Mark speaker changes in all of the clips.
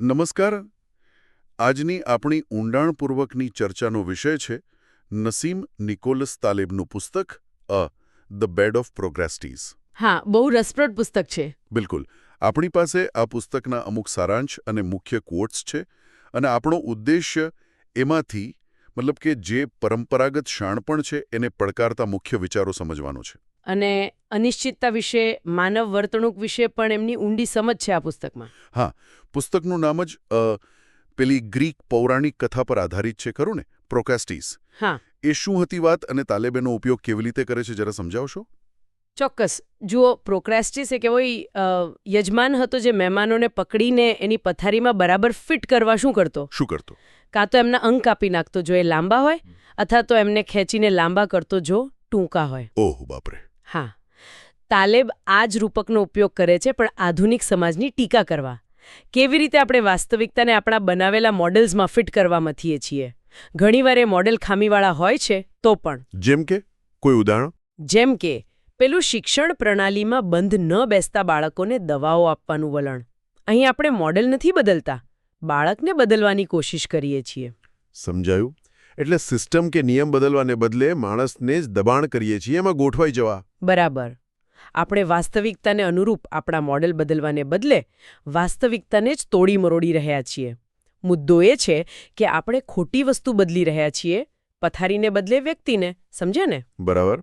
Speaker 1: નમસ્કાર. આજની આપણી ઊંડાણપૂર્વકની ચર્ચાનો વિષય છે નસીમ નિકોલસ તાલેબનું પુસ્તક a the bed of Procrustes
Speaker 2: હા બહુ રસપ્રદ પુસ્તક છે.
Speaker 1: બિલકુલ. આપણી પાસે આ પુસ્તકના અમુક સારાંશ અને મુખ્ય કોટ્સ છે અને આપણો ઉદ્દેશ્ય એમાંથી મતલબ કે જે પરંપરાગત શાણપણ છે એને પડકારતા મુખ્ય વિચારો સમજવાનો છે.
Speaker 2: અને અનિશ્ચિતતા વિશે માનવ વર્તણૂક વિશે પણ એમની ઊંડી સમજ છે આ પુસ્તકમાં.
Speaker 1: હા પુસ્તકનું નામ જ પેલી ગ્રીક પૌરાણિક કથા પર આધારિત છે ખરું ને? પ્રોકેસ્ટીસ
Speaker 2: હા.
Speaker 1: એ શું હતી વાત અને તાલેબેનો ઉપયોગ કેવી રીતે કરે છે જરા સમજાવશો?
Speaker 2: ચોક્કસ. જુઓ પ્રોક્રેસ્ટિસ એક એવો યજમાન હતો જે મહેમાનોને પકડીને એની પથારીમાં બરાબર ફિટ કરવા શું કરતો?
Speaker 1: શું કરતો?
Speaker 2: કાં તો એમના અંગ કાપી નાખતો જો એ લાંબા હોય અથવા તો એમને ખેંચીને લાંબા કરતો જો ટૂંકા હોય.
Speaker 1: ઓહ બાપરે.
Speaker 2: હા. તાલેબ આ જ રૂપકનો ઉપયોગ કરે છે પણ આધુનિક સમાજની ટીકા કરવા. કેવી રીતે આપણે વાસ્તવિકતાને આપણા બનાવેલા મોડેલ્સમાં ફિટ કરવા મથીએ છીએ? ઘણીવાર એ મોડેલ ખામીવાળા હોય છે તો પણ.
Speaker 1: જેમ કે કોઈ ઉદાહરણ?
Speaker 2: જેમ કે પેલું શિક્ષણ પ્રણાલીમાં બંધ ન બેસતા બાળકોને દવાઓ આપવાનું વલણ. અહીં આપણે મોડેલ નથી બદલતા બાળકને બદલવાની કોશિશ કરીએ છીએ.
Speaker 3: સમજાયું. એટલે સિસ્ટમ કે નિયમ બદલવાને બદલે માણસને જ દબાણ કરીએ છીએ એમાં ગોઠવાઈ જવા.
Speaker 2: બરાબર. આપણે વાસ્તવિકતાને અનુરૂપ આપણા મોડેલ બદલવાને બદલે વાસ્તવિકતાને જ તોડી મરોડી રહ્યા છીએ. મુદ્દો એ છે કે આપણે ખોટી વસ્તુ બદલી રહ્યા છીએ પથારીને બદલે વ્યક્તિને સમજ્યા ને?
Speaker 3: બરાબર.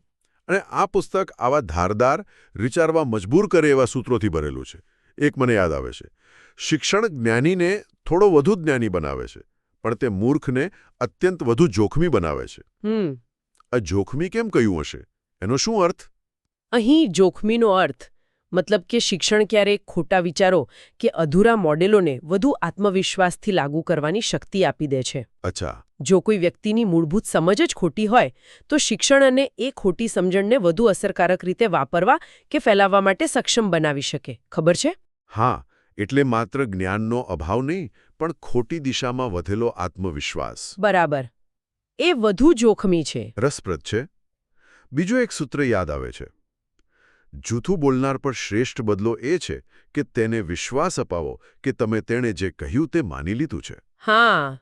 Speaker 3: અને આ પુસ્તક આવા ધારદાર વિચારવા મજબૂર કરે એવા સૂત્રોથી ભરેલું છે. એક મને યાદ આવે છે. શિક્ષણ જ્ઞાનીને થોડો વધુ જ્ઞાની બનાવે છે. પણ તે મૂર્ખને અત્યંત વધુ જોખમી બનાવે છે.
Speaker 2: હમ.
Speaker 3: આ જોખમી કેમ કહ્યું હશે? એનો શું અર્થ?
Speaker 2: અહીં જોખમીનો અર્થ મતલબ કે શિક્ષણ ક્યારેક ખોટા વિચારો કે અધૂરા મોડેલોને વધુ આત્મવિશ્વાસથી લાગુ કરવાની શક્તિ આપી દે છે.
Speaker 3: અચ્છા.
Speaker 2: જો કોઈ વ્યક્તિની મૂળભૂત સમજ જ ખોટી હોય તો શિક્ષણ અને એ ખોટી સમજણને વધુ અસરકારક રીતે વાપરવા કે ફેલાવવા માટે સક્ષમ બનાવી શકે. ખબર છે?
Speaker 3: હા એટલે માત્ર જ્ઞાનનો અભાવ નહીં પણ ખોટી દિશામાં વધેલો આત્મવિશ્વાસ.
Speaker 2: બરાબર. એ વધુ જોખમી છે.
Speaker 3: રસપ્રદ છે. બીજો એક સૂત્ર યાદ આવે છે. જૂથું બોલનાર પર શ્રેષ્ઠ બદલો એ છે કે તેને વિશ્વાસ અપાવો કે તમે તેણે જે કહ્યું તે માની લીધું છે.
Speaker 2: હા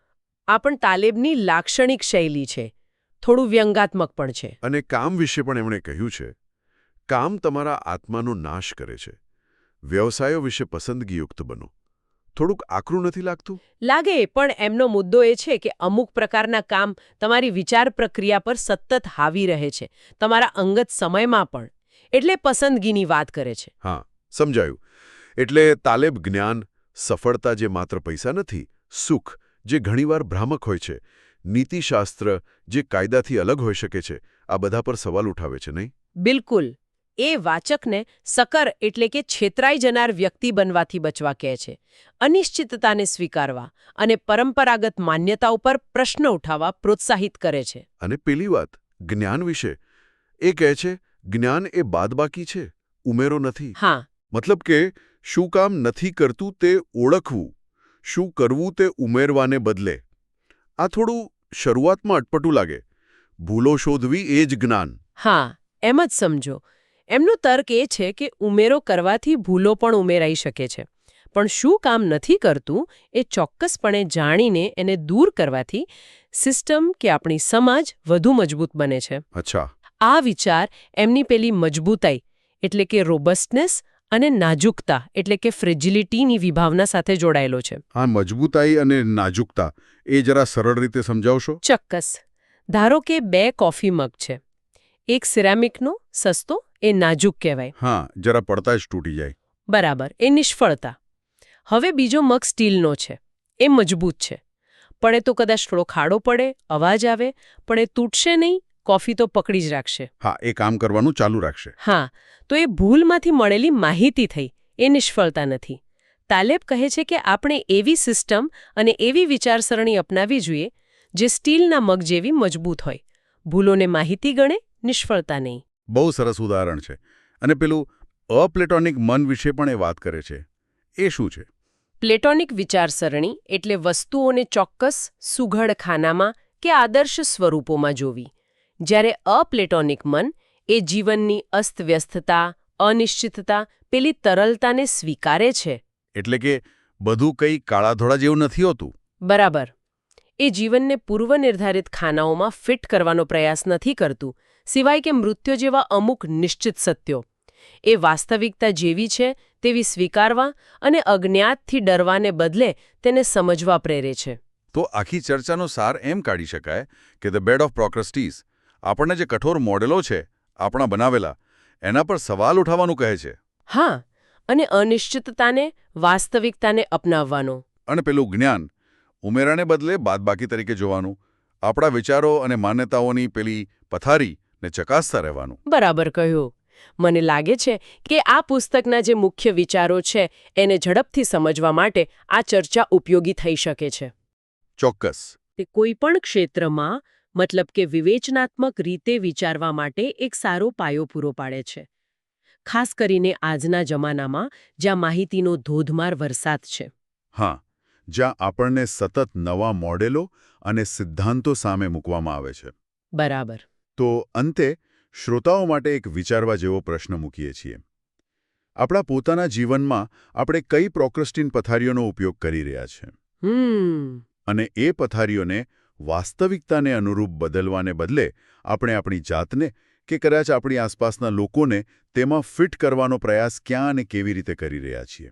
Speaker 2: આ પણ તાલેબની લાક્ષણિક શૈલી છે. થોડું વ્યંગાત્મક પણ છે.
Speaker 3: અને કામ વિશે પણ એમણે કહ્યું છે. કામ તમારા આત્માનો નાશ કરે છે. વ્યવસાયો વિશે પસંદગીયુક્ત બનો. થોડુંક આકરું નથી લાગતું?
Speaker 2: લાગે પણ એમનો મુદ્દો એ છે કે અમુક પ્રકારના કામ તમારી વિચાર પ્રક્રિયા પર સતત હાવી રહે છે તમારા અંગત સમયમાં પણ. એટલે પસંદગીની વાત કરે છે.
Speaker 3: હા સમજાયું. એટલે તાલેબ જ્ઞાન સફળતા જે માત્ર પૈસા નથી સુખ જે ઘણીવાર ભ્રામક હોય છે. નીતિશાસ્ત્ર જે કાયદાથી અલગ હોઈ શકે છે આ બધા પર સવાલ ઉઠાવે છે નહીં?
Speaker 2: બિલકુલ. એ વાચકને સકર એટલે કે છેતરાઈ જનાર વ્યક્તિ બનવાથી બચવા કહે છે. અનિશ્ચિતતાને સ્વીકારવા અને પરંપરાગત માન્યતા ઉપર પ્રશ્ન ઉઠાવવા પ્રોત્સાહિત કરે છે.
Speaker 3: અને પેલી વાત જ્ઞાન વિશે. એ કહે છે જ્ઞાન એ બાદબાકી છે ઉમેરો નથી.
Speaker 2: હા.
Speaker 3: મતલબ કે શું કામ નથી કરતું તે ઓળખવું શું કરવું તે ઉમેરવાને બદલે. આ થોડું શરૂઆતમાં અટપટું લાગે. ભૂલો શોધવી એ જ જ્ઞાન.
Speaker 2: હા એમ જ સમજો. એમનો તર્ક એ છે કે ઉમેરો કરવાથી ભૂલો પણ ઉમેરાઈ શકે છે. પણ શું કામ નથી કરતું એ ચોક્કસપણે જાણીને એને દૂર કરવાથી સિસ્ટમ કે આપણી સમાજ વધુ મજબૂત બને છે.
Speaker 3: અચ્છા.
Speaker 2: આ વિચાર એમની પેલી મજબૂતાઈ એટલે કે રોબસ્ટનેસ અને નાજુકતા એટલે કે ફ્રેજિલિટીની વિભાવના સાથે જોડાયેલો છે.
Speaker 1: આ મજબૂતાઈ અને નાજુકતા એ જરા સરળ રીતે સમજાવશો?
Speaker 2: ચોક્કસ. ધારો કે બે કોફી મગ છે. એક સિરામિકનો સસ્તો એ નાજુક કહેવાય.
Speaker 1: હા જરા પડતા જ તૂટી જાય.
Speaker 2: બરાબર એ નિષ્ફળતા. હવે બીજો મગ સ્ટીલનો છે. એ મજબૂત છે. પણ એ તો કદાચ થોડો ખાડો પડે અવાજ આવે પણ એ તૂટશે નહીં કોફી તો પકડી જ રાખશે.
Speaker 1: હા એ કામ કરવાનું ચાલુ રાખશે.
Speaker 2: હા તો એ ભૂલમાંથી મળેલી માહિતી થઈ એ નિષ્ફળતા નથી. તાલેબ કહે છે કે આપણે એવી સિસ્ટમ અને એવી વિચારસરણી અપનાવી જોઈએ જે સ્ટીલના મગ જેવી મજબૂત હોય. ભૂલોને માહિતી ગણે નિષ્ફળતા નહીં.
Speaker 1: બહુ સરસ ઉદાહરણ છે. અને પેલું અપ્લેટોનિક મન વિશે પણ એ વાત કરે છે. એ શું છે?
Speaker 2: પ્લેટોનિક વિચારસરણી એટલે વસ્તુઓને ચોક્કસ સુઘડ ખાનામાં કે આદર્શ સ્વરૂપોમાં જોવી. જ્યારે અપ્લેટોનિક મન એ જીવનની અસ્તવ્યસ્તતા અનિશ્ચિતતા પેલી તરલતાને સ્વીકારે છે.
Speaker 1: એટલે કે બધું કંઈ કાળાધોળા જેવું નથી હોતું?
Speaker 2: બરાબર. એ જીવનને પૂર્વનિર્ધારિત ખાનાઓમાં ફિટ કરવાનો પ્રયાસ નથી કરતું. સિવાય કે મૃત્યુ જેવા અમુક નિશ્ચિત સત્યો. એ વાસ્તવિકતા જેવી છે તેવી સ્વીકારવા અને અજ્ઞાતથી ડરવાને બદલે તેને સમજવા પ્રેરે છે.
Speaker 1: તો આખી ચર્ચાનો સાર એમ કાઢી શકાય કે ધ બેડ ઓફ પ્રોક્રસ્ટીઝ આપણને જે કઠોર મોડેલો છે આપણા બનાવેલા એના પર સવાલ ઉઠાવવાનું કહે છે.
Speaker 2: હા અને અનિશ્ચિતતાને વાસ્તવિકતાને અપનાવવાનો.
Speaker 1: અને પેલું જ્ઞાન ઉમેરાને બદલે બાદબાકી તરીકે જોવાનું આપણા વિચારો અને માન્યતાઓની પેલી પથારીને ચકાસતા રહેવાનું.
Speaker 2: બરાબર કહ્યું. મને લાગે છે કે આ પુસ્તકના જે મુખ્ય વિચારો છે એને ઝડપથી સમજવા માટે આ ચર્ચા ઉપયોગી થઈ શકે છે.
Speaker 1: ચોક્કસ.
Speaker 2: તે કોઈપણ ક્ષેત્રમાં મતલબ કે વિવેચનાત્મક રીતે વિચારવા માટે એક સારો પાયો પૂરો પાડે છે. ખાસ કરીને આજના જમાનામાં જ્યાં માહિતીનો ધોધમાર વરસાદ છે.
Speaker 1: હા જ્યાં આપણને સતત નવા મોડેલો અને સિદ્ધાંતો સામે મૂકવામાં આવે છે.
Speaker 2: બરાબર.
Speaker 1: તો અંતે શ્રોતાઓ માટે એક વિચારવા જેવો પ્રશ્ન મૂકીએ છીએ. આપણા પોતાના જીવનમાં આપણે કઈ પ્રોક્રસ્ટિન પથારીઓનો ઉપયોગ કરી રહ્યા છે? અને એ પથારીઓને વાસ્તવિકતાને અનુરૂપ બદલવાને બદલે આપણે આપણી જાતને કે કદાચ આપણી આસપાસના લોકોને તેમાં ફિટ કરવાનો પ્રયાસ ક્યાં અને કેવી રીતે કરી રહ્યા છીએ?